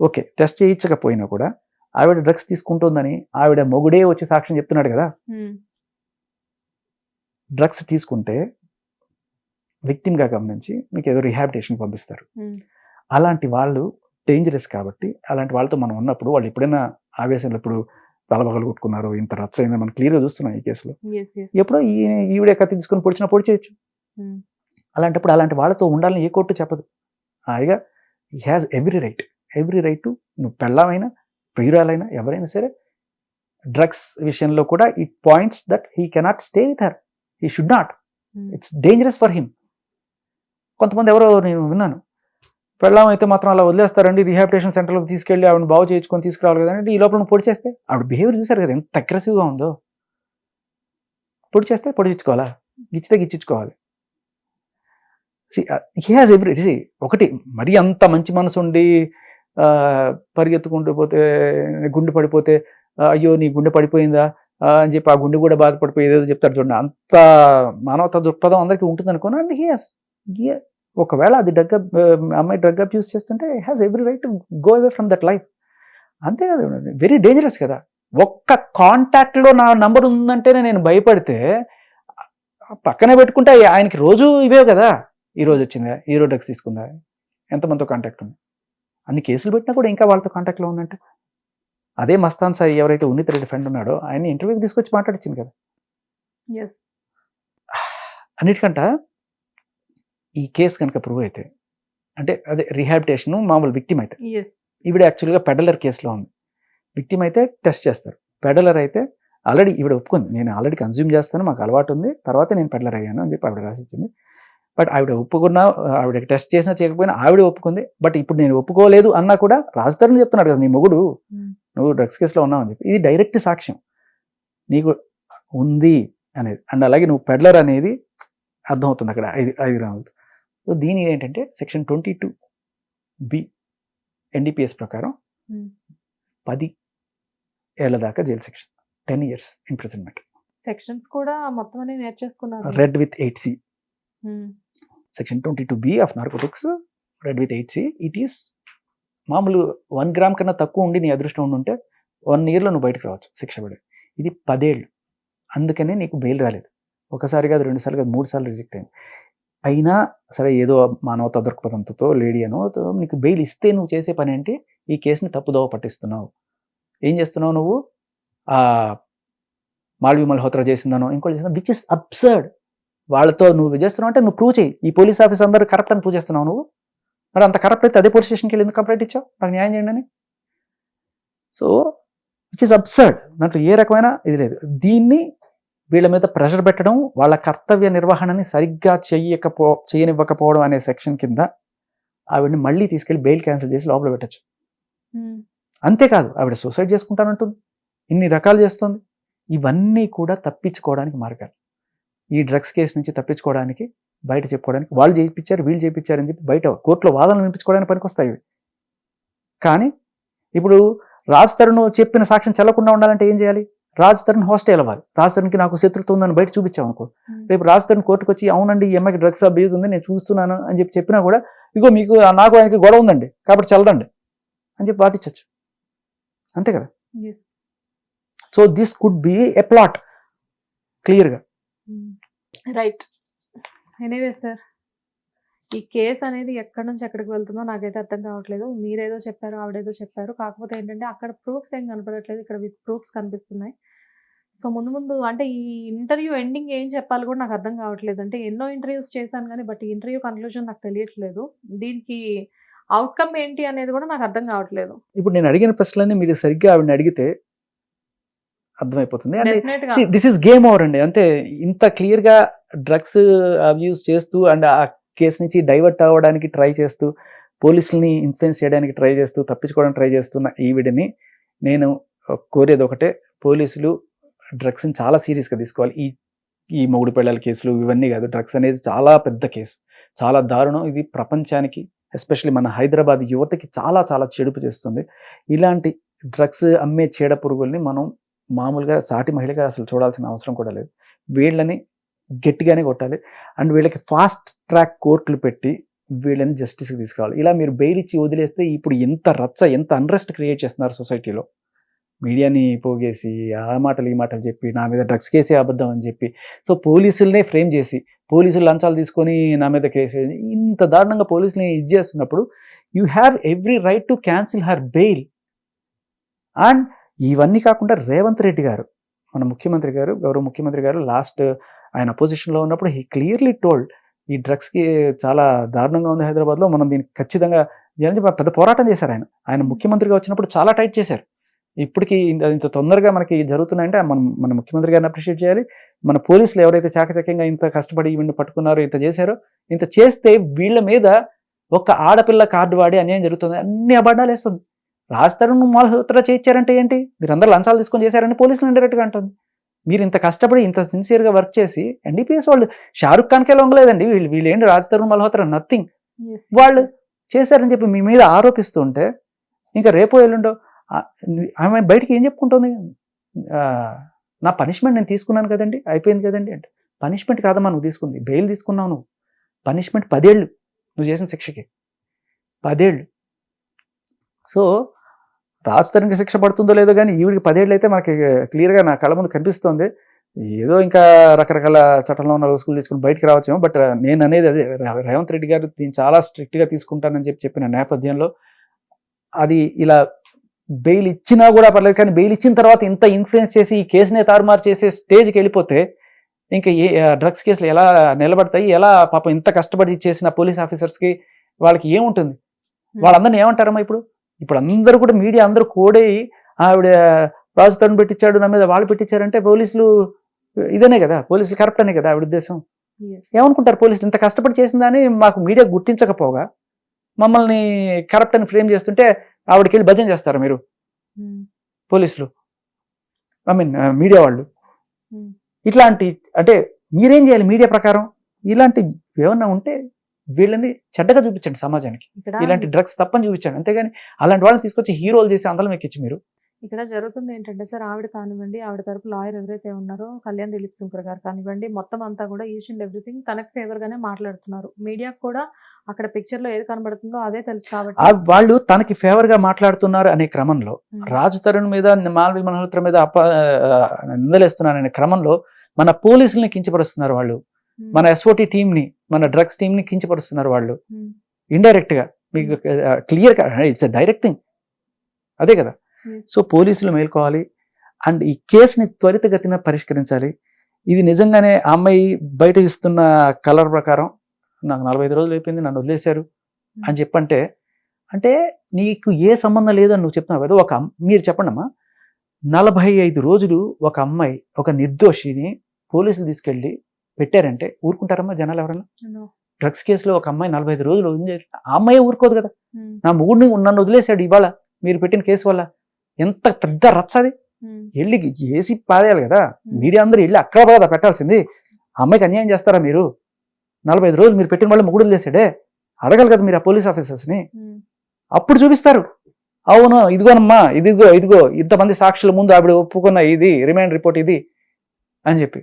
Okay test చేయించకపోయినా కూడా ఆవిడ drugs తీసుకుంటుందని ఆవిడ మొగుడే వచ్చి సాక్ష్యం చెప్తున్నాడు కదా? డ్రగ్స్ తీసుకుంటే విక్టిమ్గా గమనించి మీకు ఏదో రిహాబిటేషన్ పంపిస్తారు. అలాంటి వాళ్ళు డేంజరస్ కాబట్టి అలాంటి వాళ్ళతో మనం ఉన్నప్పుడు వాళ్ళు ఎప్పుడైనా ఆవేశంలో ఇప్పుడు తలబగలు కొట్టుకున్నారు ఇంత రచ్చ అయిందో మనం క్లియర్గా చూస్తున్నాం ఈ కేసులో. ఎప్పుడో ఈ ఈవిడే కత్తి తీసుకొని పొడిచినా పొడి చేయొచ్చు. ఉమ్, అలాంటప్పుడు అలాంటి వాళ్ళతో ఉండాలని ఏ కోర్టు చెప్పదు. హాయిగా he has every right every right to నువ్వు పెళ్ళామైనా ప్రియురాలైనా ఎవరైనా సరే డ్రగ్స్ విషయంలో కూడా it points that he cannot stay with her. He should not. Um, it's dangerous for him. కొంతమంది ఎవరో నేను విన్నాను. పెళ్ళాం అయితే మాత్రం అలా వదిలేస్తారండి రీహాబిటేషన్ సెంటర్లోకి తీసుకెళ్ళి ఆవిడ బాగు చేయించుకొని తీసుకురావాలి కదండి ఈ లోపల నువ్వు పొడి చేస్తే ఆవిడ బిహేవియర్ చూసారు కదా ఎంత అగ్రెసివ్గా ఉందో. పొడి చేస్తే పొడిపించుకోవాలా గిచ్చితే గిచ్చించుకోవాలి హీ హాజ్ ఎవ్రీ see, ఒకటి మరీ అంత మంచి మనసు ఉండి పరిగెత్తుకుంటూ పోతే గుండె పడిపోతే అయ్యో నీ గుండె పడిపోయిందా? అని చెప్పి ఆ గుండె కూడా బాధపడిపోయి ఏదో చెప్తారు చూడండి. అంత మానవత దృక్పథం అందరికీ ఉంటుంది అనుకోను అండ్ హియస్ ఒకవేళ అది డ్రగ్ అమ్మాయి డ్రగ్ అబ్యూస్ చేస్తుంటే has every right to go away from that life అంతే కదా వెరీ డేంజరస్ కదా. ఒక్క కాంటాక్ట్లో నా నంబర్ ఉందంటేనే నేను భయపడితే పక్కనే పెట్టుకుంటే ఆయనకి రోజు ఇవే కదా. ఈరోజు వచ్చిందా? ఈరోజు డ్రగ్స్ తీసుకుందా? ఎంతమందితో కాంటాక్ట్ ఉంది? అన్ని కేసులు పెట్టినా కూడా ఇంకా వాళ్ళతో కాంటాక్ట్లో ఉందంటే? అదే మస్తాన్ సాయి ఎవరైతే ఉన్నిత రెడ్డి ఫ్రెండ్ ఉన్నాడో ఆయన ఇంటర్వ్యూకి తీసుకొచ్చి మాట్లాడించింది కదా? Yes. అన్నిటికంట ఈ కేసు కనుక ప్రూవ్ అయితే అంటే అదే రిహాబిటేషన్ మామూలు విక్టిమ్ అయితే. ఈవిడ యాక్చువల్గా పెడలర్ కేసులో ఉంది. విక్టిమ్ అయితే టెస్ట్ చేస్తారు. పెడలర్ అయితే ఆల్రెడీ ఈవిడ ఒప్పుకుంది. నేను ఆల్రెడీ కన్జ్యూమ్ చేస్తాను మాకు అలవాటు ఉంది తర్వాత నేను పెడలర్ అయ్యాను అని చెప్పి ఆవిడ రాసిచ్చింది. బట్ ఆవిడ ఒప్పుకున్నా ఆవిడ టెస్ట్ చేసినా చేయకపోయినా ఆవిడ ఒప్పుకుంది. బట్ ఇప్పుడు నేను ఒప్పుకోలేదు అన్నా కూడా రాజధాని చెప్తున్నాడు కదా నీ మొగుడు. నువ్వు డ్రగ్స్ కేసులో ఉన్నావు అని చెప్పి. ఇది డైరెక్ట్ సాక్ష్యం. నీకు ఉంది అనేది. అండ్ అలాగే నువ్వు పెడ్లర్ అనేది అర్థమవుతుంది అక్కడ ఐదు ఐదు గ్రాములు సో దీని ఏంటంటే section twenty two B NDPS ప్రకారం. పది ఏళ్ళ దాకా జైలు శిక్ష. టెన్ ఇయర్స్ ఇంప్రిజన్మెంట్ సెక్షన్స్ కూడా మొత్తం అన్ని నేర్చేసుకున్నారు. Read with eight C. Section twenty two B of narcotics read with eight C it is మామూలు వన్ గ్రామ్ కన్నా తక్కువ ఉండి నీ అదృష్టం ఉండి ఉంటే వన్ ఇయర్లో నువ్వు బయటకు రావచ్చు శిక్ష పడి. ఇది పదేళ్ళు. అందుకనే నీకు బెయిల్ రాలేదు. ఒకసారి కాదు రెండు సార్లు కాదు మూడు సార్లు రిజెక్ట్ అయింది. అయినా సరే ఏదో మానవత దృక్పథంతో లేడీ అనో నీకు బెయిల్ ఇస్తే నువ్వు చేసే పని ఏంటి? ఈ కేసుని తప్పుదోవ పట్టిస్తున్నావు. ఏం చేస్తున్నావు నువ్వు? మాల్వి మల్హోత్రా చేసిందనో ఇంకోటి చేసిందో విచ్ ఇస్ అబ్సర్డ్ వాళ్ళతో నువ్వు చేస్తున్నావు అంటే నువ్వు ప్రూవ్ చేయి. ఈ పోలీస్ ఆఫీస్ అందరూ కరప్ట్ అని ప్రూవ్ చేస్తున్నావు నువ్వు. మరి అంత కరప్ట్ అయితే అదే పోలీస్ స్టేషన్కి వెళ్ళి ఎందుకు కంప్లైంట్ ఇచ్చావు? నాకు న్యాయం చేయండి అని. సో విచ్ ఇస్ అబ్సర్డ్ దాంట్లో ఏ రకమైన ఇది లేదు. దీన్ని వీళ్ళ మీద ప్రెషర్ పెట్టడం వాళ్ళ కర్తవ్య నిర్వహణని సరిగ్గా చెయ్యకపో చేయనివ్వకపోవడం అనే సెక్షన్ కింద ఆవిడని మళ్ళీ తీసుకెళ్ళి బెయిల్ క్యాన్సిల్ చేసి లోపల పెట్టచ్చు. ఉమ్, అంతేకాదు ఆవిడ సూసైడ్ చేసుకుంటానంటుంది. ఇన్ని రకాలు చేస్తుంది. ఇవన్నీ కూడా తప్పించుకోవడానికి మార్గాలు. ఈ డ్రగ్స్ కేసు నుంచి తప్పించుకోవడానికి బయట చెప్పుకోవడానికి వాళ్ళు చేయించారు వీళ్ళు చేయించారు అని చెప్పి బయట కోర్టులో వాదనలు వినిపించుకోవడానికి పనికొస్తాయి ఇవి. కానీ ఇప్పుడు రాజ్ తరుణ్ చెప్పిన సాక్ష్యం చెల్లకుండా ఉండాలంటే ఏం చేయాలి? రాజ్ తరుణ్ హాస్టల్ అవ్వాలి. రాజ్ తరుణ్కి నాకు శత్రుత్వం ఉందని బయట చూపించాం అనుకో. ఉమ్, రేపు రాజ్ తరుణ్ కోర్టుకు వచ్చి అవునండి ఈ అమ్మాయికి డ్రగ్స్ అబ్యూజ్ ఉంది నేను చూస్తున్నాను అని చెప్పి చెప్పినా కూడా ఇగో మీకు నాకు ఆయనకి గొడవ ఉందండి కాబట్టి చల్లదండి అని చెప్పి వాదించవచ్చు అంతే కదా. So this could be a plot క్లియర్గా రైట్. ఎనీవే సార్ ఈ కేసు అనేది ఎక్కడి నుంచి ఎక్కడికి వెళ్తుందో నాకైతే అర్థం కావట్లేదు. మీరేదో చెప్పారు ఆవిడేదో చెప్పారు. కాకపోతే ఏంటంటే అక్కడ ప్రూఫ్స్ ఏం కనపడట్లేదు. ఇక్కడ విత్ ప్రూఫ్స్ కనిపిస్తున్నాయి. సో ముందు ముందు అంటే ఈ ఇంటర్వ్యూ ఎండింగ్ ఏం చెప్పాలి కూడా నాకు అర్థం కావట్లేదు. అంటే ఎన్నో ఇంటర్వ్యూస్ చేశాను కానీ బట్ ఈ ఇంటర్వ్యూ కన్క్లూజన్ నాకు తెలియట్లేదు. దీనికి అవుట్కమ్ ఏంటి అనేది కూడా నాకు అర్థం కావట్లేదు. ఇప్పుడు నేను అడిగిన ప్రశ్నలన్నీ మీరు సరిగ్గా ఆవిడని అడిగితే అర్థమైపోతుంది. అంటే దిస్ ఇస్ గేమ్ ఓవర్ అండి. అంటే ఇంత క్లియర్గా డ్రగ్స్ అబ్యూస్ చేస్తూ అండ్ ఆ కేసు నుంచి డైవర్ట్ అవ్వడానికి ట్రై చేస్తూ పోలీసుల్ని ఇన్ఫ్లుయెన్స్ చేయడానికి ట్రై చేస్తూ తప్పించుకోవడానికి ట్రై చేస్తున్న ఈవిడని నేను కోరేది ఒకటే. పోలీసులు డ్రగ్స్ని చాలా సీరియస్గా తీసుకోవాలి. ఈ ఈ మొగుడు పిల్లల కేసులు ఇవన్నీ కాదు. డ్రగ్స్ అనేది చాలా పెద్ద కేసు చాలా దారుణం. ఇది ప్రపంచానికి ఎస్పెషల్లీ మన హైదరాబాద్ యువతకి చాలా చాలా చెడుపు చేస్తుంది. ఇలాంటి డ్రగ్స్ అమ్మే చీడ పురుగుల్ని మనం మామూలుగా సాటి మహిళగా అసలు చూడాల్సిన అవసరం కూడా లేదు. వీళ్ళని గట్టిగానే కొట్టాలి. అండ్ వీళ్ళకి ఫాస్ట్ ట్రాక్ కోర్టులు పెట్టి వీళ్ళని జస్టిస్కి తీసుకురావాలి. ఇలా మీరు బెయిల్ ఇచ్చి వదిలేస్తే ఇప్పుడు ఎంత రచ్చ ఎంత అన్రెస్ట్ క్రియేట్ చేస్తున్నారు సొసైటీలో? మీడియాని పోగేసి ఆ మాటలు ఈ మాటలు చెప్పి నా మీద డ్రగ్స్ కేసే అబద్ధం అని చెప్పి సో పోలీసులనే ఫ్రేమ్ చేసి పోలీసులు లంచాలు తీసుకొని నా మీద కేసు ఇంత దారుణంగా పోలీసులని ఇది చేస్తున్నప్పుడు you have every right to cancel her bail. And ఇవన్నీ కాకుండా రేవంత్ రెడ్డి గారు మన ముఖ్యమంత్రి గారు గౌరవ ముఖ్యమంత్రి గారు లాస్ట్ ఆయన పొజిషన్లో ఉన్నప్పుడు హీ క్లియర్లీ టోల్డ్ ఈ డ్రగ్స్కి చాలా దారుణంగా ఉంది హైదరాబాద్లో మనం దీనికి ఖచ్చితంగా చేయాలని పెద్ద పోరాటం చేశారు ఆయన. ఆయన ముఖ్యమంత్రిగా వచ్చినప్పుడు చాలా టైట్ చేశారు. ఇప్పటికీ ఇంత తొందరగా మనకి జరుగుతున్నాయంటే మనం మన ముఖ్యమంత్రి గారిని అప్రిషియేట్ చేయాలి. మన పోలీసులు ఎవరైతే చాకచక్యంగా ఇంత కష్టపడి ఈవెంట్ పట్టుకున్నారో ఇంత చేశారో ఇంత చేస్తే వీళ్ళ మీద ఒక ఆడపిల్ల కార్డు వాడి అన్యాయం జరుగుతుంది అన్ని అబద్ధాలు వేస్తుంది రాస్తారు మల్హోత్రా చేయించారంటే ఏంటి? మీరు అందరూ లంచాలు తీసుకొని చేశారని పోలీసులు ఇండైరెక్ట్గా అంటుంది. మీరు ఇంత కష్టపడి ఇంత సిన్సియర్గా వర్క్ చేసి ఎన్డీపీఎస్ వాళ్ళు షారుఖ్ ఖాన్కే లొంగలేదండి. వీళ్ళు వీళ్ళు ఏంటి రాజ్ తరుణ్ మల్హోత్రా నథింగ్. వాళ్ళు-. చేశారని చెప్పి మీ మీద ఆరోపిస్తూ ఉంటే ఇంకా రేపో ఎల్లుండో ఆమె బయటికి ఏం చెప్పుకుంటుంది? నా పనిష్మెంట్ నేను తీసుకున్నాను కదండి అయిపోయింది కదండి అంటే పనిష్మెంట్ కాదమ్మా నువ్వు తీసుకుంది బెయిల్ తీసుకున్నావు నువ్వు. పనిష్మెంట్ పదేళ్ళు నువ్వు చేసిన శిక్షకి. పదేళ్ళు. సో రాజధానికి శిక్ష పడుతుందో లేదో కానీ ఈవిడికి పదేళ్ళు అయితే మనకి క్లియర్గా నా కళ్ళ ముందు కనిపిస్తోంది. ఏదో ఇంకా రకరకాల చట్టంలో ఉన్న రోజులు తీసుకుని బయటికి రావచ్చేమో బట్ నేను అనేది అదే రేవంత్ రెడ్డి గారు దీన్ని చాలా స్ట్రిక్ట్గా తీసుకుంటానని చెప్పి చెప్పిన నేపథ్యంలో అది ఇలా బెయిల్ ఇచ్చినా కూడా పర్లేదు కానీ బెయిల్ ఇచ్చిన తర్వాత ఇంత ఇన్ఫ్లుయెన్స్ చేసి ఈ కేసునే తారుమారు చేసే స్టేజ్కి వెళ్ళిపోతే ఇంకా ఏ డ్రగ్స్ కేసులు ఎలా నిలబడతాయి ఎలా పాపం ఇంత కష్టపడి చేసిన పోలీస్ ఆఫీసర్స్కి వాళ్ళకి ఏముంటుంది? వాళ్ళందరినీ ఏమంటారమ్మా ఇప్పుడు? ఇప్పుడు అందరూ కూడా మీడియా అందరూ కోడేయి ఆవిడ రాజుతోని పెట్టించాడు నా మీద వాళ్ళు పెట్టించారంటే పోలీసులు ఇదనే కదా పోలీసులు కరెక్ట్ అనే కదా ఆవిడ ఉద్దేశం. ఏమనుకుంటారు పోలీసులు ఇంత కష్టపడి చేసిందని మాకు మీడియా గుర్తించకపోగా మమ్మల్ని కరప్ట్ అని ఫ్రేమ్ చేస్తుంటే ఆవిడకి వెళ్ళి భజన చేస్తారా మీరు Hmm. పోలీసులు ఐ మీన్ మీడియా వాళ్ళు Hmm. ఇట్లాంటి అంటే మీరేం చేయాలి మీడియా ప్రకారం ఇలాంటి ఏమన్నా ఉంటే వీళ్ళని చెడ్డగా చూపించండి సమాజానికి. ఇలాంటి డ్రగ్స్ తప్పని చూపించండి. అంతేగాని అలాంటి వాళ్ళని తీసుకొచ్చి హీరోలు చేసి అందరం ఎక్కించి మీరు. ఇక్కడ జరుగుతుంది ఏంటంటే సార్ ఆవిడ కానివ్వండి ఆవిడ తరపు లాయర్ ఎవరైతే ఉన్నారో కళ్యాణ్ దిలీప్ శంకర్ గారు కానివ్వండి మొత్తం అంతా కూడా ఈచ్ అండ్ ఎవ్రీథింగ్ తనకు ఫేవర్ గానే మాట్లాడుతున్నారు. మీడియాకు కూడా అక్కడ పిక్చర్లో ఏది కనబడుతుందో అదే తెలుసు కాబట్టి. వాళ్ళు తనకి ఫేవర్గా మాట్లాడుతున్నారు అనే క్రమంలో. రాజు తరుణ్ మీద మాల్వి మల్హోత్రా మీద అప్ప నిందలేస్తున్నారనే క్రమంలో మన పోలీసుల్ని కించపరుస్తున్నారు వాళ్ళు. మన ఎస్ఓటి ని మన డ్రగ్స్ని కించపరుస్తున్నారు వాళ్ళు. Hmm. ఇండైరెక్ట్గా మీకు క్లియర్ ఇట్స్ డైరెక్ట్ థింగ్ అదే కదా. సో పోలీసులు మేల్కోవాలి. అండ్ ఈ కేసుని త్వరితగతిన పరిష్కరించాలి. ఇది నిజంగానే ఆ అమ్మాయి బయట ఇస్తున్న కలర్ ప్రకారం నాకు నలభై ఐదు రోజులు అయిపోయింది నన్ను వదిలేశారు. అని చెప్పంటే అంటే నీకు ఏ సంబంధం లేదని నువ్వు చెప్తున్నావు కదా ఒక మీరు చెప్పండి అమ్మా నలభై ఐదు రోజులు ఒక అమ్మాయి ఒక నిర్దోషిని పోలీసులు తీసుకెళ్ళి పెట్టారంటే ఊరుకుంటారమ్మా జనాలు ఎవరన్నా. డ్రగ్స్ కేసులో ఒక అమ్మాయి నలభై ఐదు రోజులు ఆ అమ్మాయి ఊరుకోదు కదా. నా మొగుడిని నన్ను వదిలేశాడు ఇవాళ మీరు పెట్టిన కేసు వల్ల. ఎంత పెద్ద రచ్చ అది. వెళ్ళి ఏసి పారేయాలి కదా. మీడియా అందరూ వెళ్ళి అక్కడ కదా పెట్టాల్సింది. అమ్మాయికి అన్యాయం చేస్తారా మీరు? నలభై ఐదు రోజులు మీరు పెట్టిన వాళ్ళు మొగుడు వదిలేశాడే. అడగాలి కదా మీరు ఆ పోలీస్ ఆఫీసర్స్ని. అప్పుడు చూపిస్తారు. అవును ఇదిగోనమ్మా ఇదిగో ఇదిగో ఇంతమంది సాక్షుల ముందు ఆవిడ ఒప్పుకున్న ఇది రిమైండ్ రిపోర్ట్ ఇది అని చెప్పి.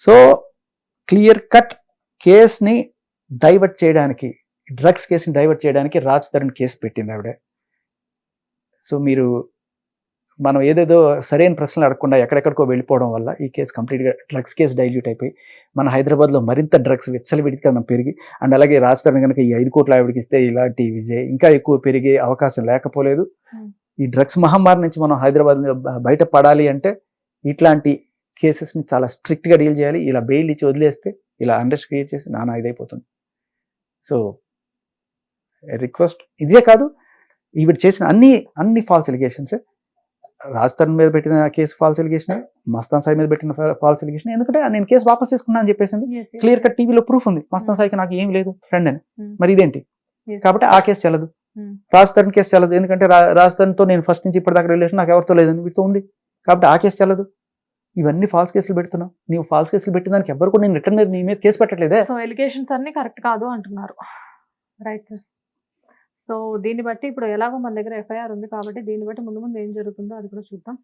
సో క్లియర్ కట్ కేస్ని డైవర్ట్ చేయడానికి డ్రగ్స్ కేసుని డైవర్ట్ చేయడానికి రాజ్ తరుణ్ కేసు పెట్టింది ఆవిడ సో మీరు మనం ఏదేదో సరైన ప్రశ్నలు అడగకుండా ఎక్కడెక్కడికో వెళ్ళిపోవడం వల్ల ఈ కేసు కంప్లీట్గా డ్రగ్స్ కేసు డైల్యూట్ అయిపోయి మన హైదరాబాద్లో మరింత డ్రగ్స్ విచ్చలవిడిగా పెరిగి అండ్ అలాగే రాజ్ తరుణ్ కనుక ఈ ఐదు కోట్ల ఆవిడకి ఇస్తే ఇలాంటి విజయ్ ఇంకా ఎక్కువ పెరిగే అవకాశం లేకపోలేదు. ఈ డ్రగ్స్ మహమ్మారి నుంచి మనం హైదరాబాద్ బయట పడాలి అంటే ఇట్లాంటి కేసెస్ని చాలా స్ట్రిక్ట్గా డీల్ చేయాలి. ఇలా బెయిల్ ఇచ్చి వదిలేస్తే ఇలా అండర్స్ క్రియేట్ చేసి నానా ఇదైపోతుంది. సో రిక్వెస్ట్ ఇదే కాదు. ఈవిడ చేసిన అన్ని అన్ని ఫాల్స్ ఎలిగేషన్స్ రాజస్థాన్ మీద పెట్టిన case false allegation Mastan Sai మీద పెట్టిన ఫాల్స్ ఎలిగేషన్. ఎందుకంటే నేను కేసు వాపస్ తీసుకున్నా అని చెప్పేసింది. Clear cut. టీవీలో ప్రూఫ్ ఉంది. మస్తాన్ సాయికి నాకు ఏం లేదు ఫ్రెండ్ అని. Hmm. మరి ఇదేంటి. కాబట్టి ఆ కేసు చెల్లదు. Hmm. రాజస్థాన్ కేసు చెల్లదు. ఎందుకంటే రాజస్థాన్తో నేను ఫస్ట్ నుంచి ఇప్పటిదాకా రిలేషన్ నాకు ఎవరితో లేదని వీటితో ఉంది. కాబట్టి ఆ కేసు చెల్లదు. ఇవన్నీ ఫాల్స్ కేసులు పెడుతున్నావు. నీవు ఫాల్స్ కేసులు పెట్టిన దానికి ఎవరు కూడా నేను రిటర్న్ మీద నీ మీద కేసు పెట్టట్లేదే. సో ఎలిగేషన్స్ అన్ని కరెక్ట్ కాదు అంటున్నారు. రైట్ సార్ సో దీన్ని బట్టి ఇప్పుడు ఎలాగో మన దగ్గర ఎఫ్ఐఆర్ ఉంది కాబట్టి దీన్ని బట్టి ముందు ముందు ఏం జరుగుతుందో అది కూడా చూద్దాం.